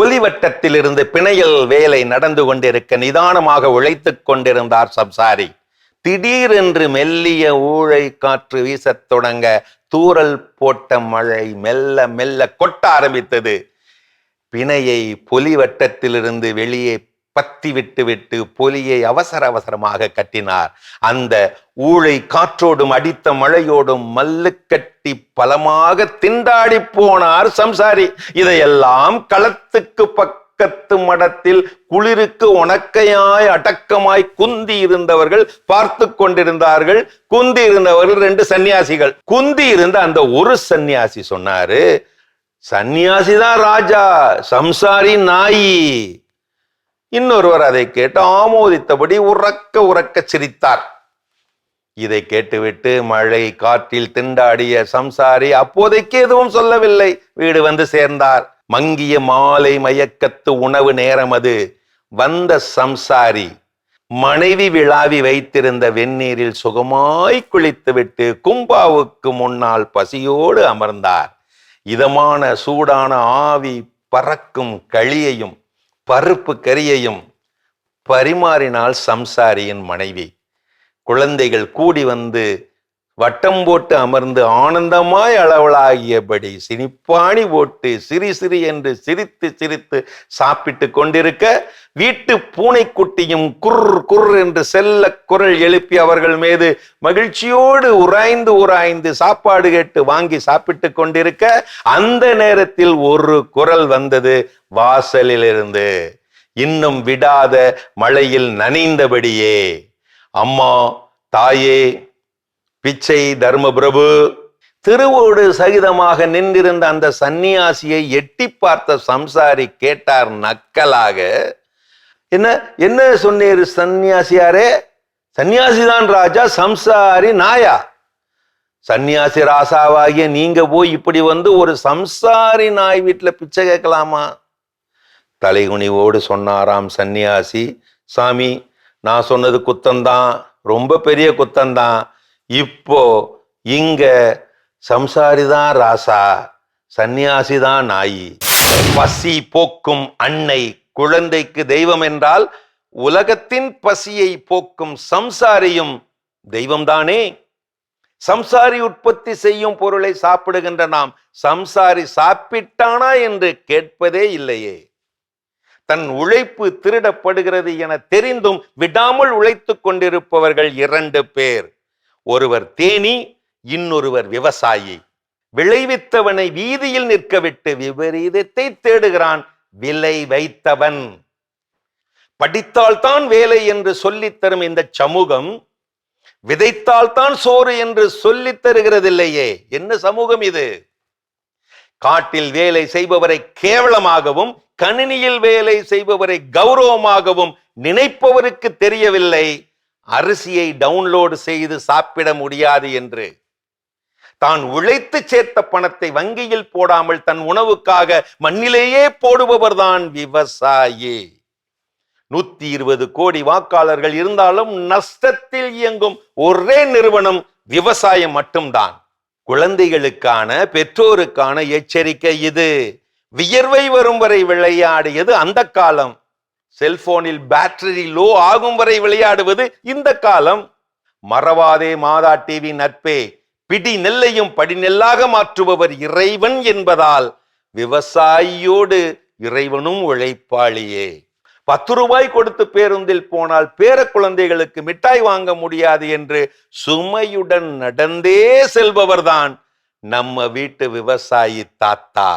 புலிவட்டத்திலிருந்து பிணையல் வேலை நடந்து கொண்டிருக்க நிதானமாக உழைத்துக் கொண்டிருந்தார் சம்சாரி திடீரென்று மெல்லிய ஊழை காற்று வீசத் தொடங்க தூரல் போட்ட மழை மெல்ல மெல்ல கொட்ட ஆரம்பித்தது. பிணையை புலிவட்டத்திலிருந்து வெளியே பத்தி விட்டு விட்டு பொலியை அவசர அவசரமாக கட்டினார். அந்த ஊழை காற்றோடும் அடித்த மழையோடும் மல்லு கட்டி பலமாக திண்டாடி போனார் சம்சாரி. இதையெல்லாம் களத்துக்கு பக்கத்து மடத்தில் குளிருக்கு உணக்கையாய் அடக்கமாய் குந்தி இருந்தவர்கள் பார்த்து கொண்டிருந்தார்கள். குந்தி இருந்தவர்கள் ரெண்டு சன்னியாசிகள். குந்தி இருந்த அந்த ஒரு சன்னியாசி சொன்னாரு சன்னியாசிதான் ராஜா சம்சாரி நாயி. இன்னொருவர் அதை கேட்டு ஆமோதித்தபடி உறக்க உறக்க சிரித்தார். இதை கேட்டுவிட்டு மழை காற்றில் திண்டாடிய சம்சாரி அப்போதைக்கு எதுவும் சொல்லவில்லை. வீடு வந்து சேர்ந்தார். மங்கிய மாலை மயக்கத்து உணவு நேரம் அது. வந்த சம்சாரி மனைவி விழாவி வைத்திருந்த வெந்நீரில் சுகமாய் குளித்துவிட்டு கும்பாவுக்கு முன்னால் பசியோடு அமர்ந்தார். இதமான சூடான ஆவி பறக்கும் களியையும் பருப்பு கறியையும் பரிமாறினாள் சம்சாரியின் மனைவி. குழந்தைகள் கூடி வந்து வட்டம் போட்டு அமர்ந்து ஆனந்தமாய் அளவலாகியபடி சினிப்பாணி போட்டு சிரி சிரி என்று சிரித்து சிரித்து சாப்பிட்டு கொண்டிருக்க வீட்டு பூனைக்குட்டியும் குர் குர் என்று செல்ல குரல் எழுப்பி அவர்கள் மீது மகிழ்ச்சியோடு உராய்ந்து உராய்ந்து சாப்பாடு கேட்டு வாங்கி சாப்பிட்டு கொண்டிருக்க அந்த நேரத்தில் ஒரு குரல் வந்தது வாசலிலிருந்து. இன்னும் விடாத மழையில் நனைந்தபடியே. அம்மா தாயே பிச்சை தர்மபிரபு திருவோடு சகிதமாக நின்றிருந்த அந்த சந்நியாசியை எட்டி பார்த்த சம்சாரி கேட்டார் நக்கலாக என்ன என்ன சொன்னீர் சன்னியாசியாரே சந்நியாசிதான் ராஜா சம்சாரி நாயா? சந்நியாசி ராசாவாகிய நீங்க போய் இப்படி வந்து ஒரு சம்சாரி நாய் வீட்டில் பிச்சை கேட்கலாமா? தலைகுனிவோடு சொன்னாராம் சந்நியாசி சாமி நான் சொன்னது குத்தந்தான் ரொம்ப பெரிய குத்தந்தான் இப்போ இங்க சம்சாரிதான் ராசா சந்நியாசிதான் நாயி. பசி போக்கும் அன்னை குழந்தைக்கு தெய்வம் என்றால் உலகத்தின் பசியை போக்கும் சம்சாரியும் தெய்வம்தானே? சம்சாரி உற்பத்தி செய்யும் பொருளை சாப்பிடுகின்ற நாம் சம்சாரி சாப்பிட்டானா என்று கேட்பதே இல்லையே. தன் உழைப்பு திருடப்படுகிறது என தெரிந்தும் விடாமல் உழைத்துக் கொண்டிருப்பவர்கள் இரண்டு பேர். ஒருவர் தேனி இன்னொருவர் விவசாயி. விளைவித்தவனை வீதியில் நிற்க விட்டு விபரீதத்தை தேடுகிறான் விலை வைத்தவன். படித்தால்தான் வேலை என்று சொல்லித் தரும் இந்த சமூகம் விதைத்தால்தான் சோறு என்று சொல்லித் தருகிறதில்லையே. என்ன சமூகம் இது? காட்டில் வேலை செய்பவரை கேவலமாகவும் கணினியில் வேலை செய்பவரை கௌரவமாகவும் நினைப்பவருக்கு தெரியவில்லை. அரிசியை டவுன்லோடு செய்து சாப்பிட முடியாது என்று. தான் உழைத்து சேர்த்த பணத்தை வங்கியில் போடாமல் தன் உணவுக்காக மண்ணிலேயே போடுபவர்தான் விவசாயி. நூத்தி இருபது கோடி வாக்காளர்கள் இருந்தாலும் நஷ்டத்தில் இயங்கும் ஒரே நிறுவனம் விவசாயம் மட்டும்தான். குழந்தைகளுக்கான பெற்றோருக்கான எச்சரிக்கை இது. வியர்வை வரும் வரை விளையாடியது அந்த காலம். செல்போனில் பேட்டரி லோ ஆகும் வரை விளையாடுவது இந்த காலம். மறவாதே மாதா டிவி நட்பே பிடி நெல்லையும் படிநெல்லாக மாற்றுபவர் இறைவன் என்பதால் விவசாயியோடு இறைவனும் உழைப்பாளியே. பத்து ரூபாய் கொடுத்து பேருந்தில் போனால் பேர குழந்தைகளுக்கு மிட்டாய் வாங்க முடியாது என்று சுமையுடன் நடந்தே செல்பவர்தான் நம்ம வீட்டு விவசாயி தாத்தா.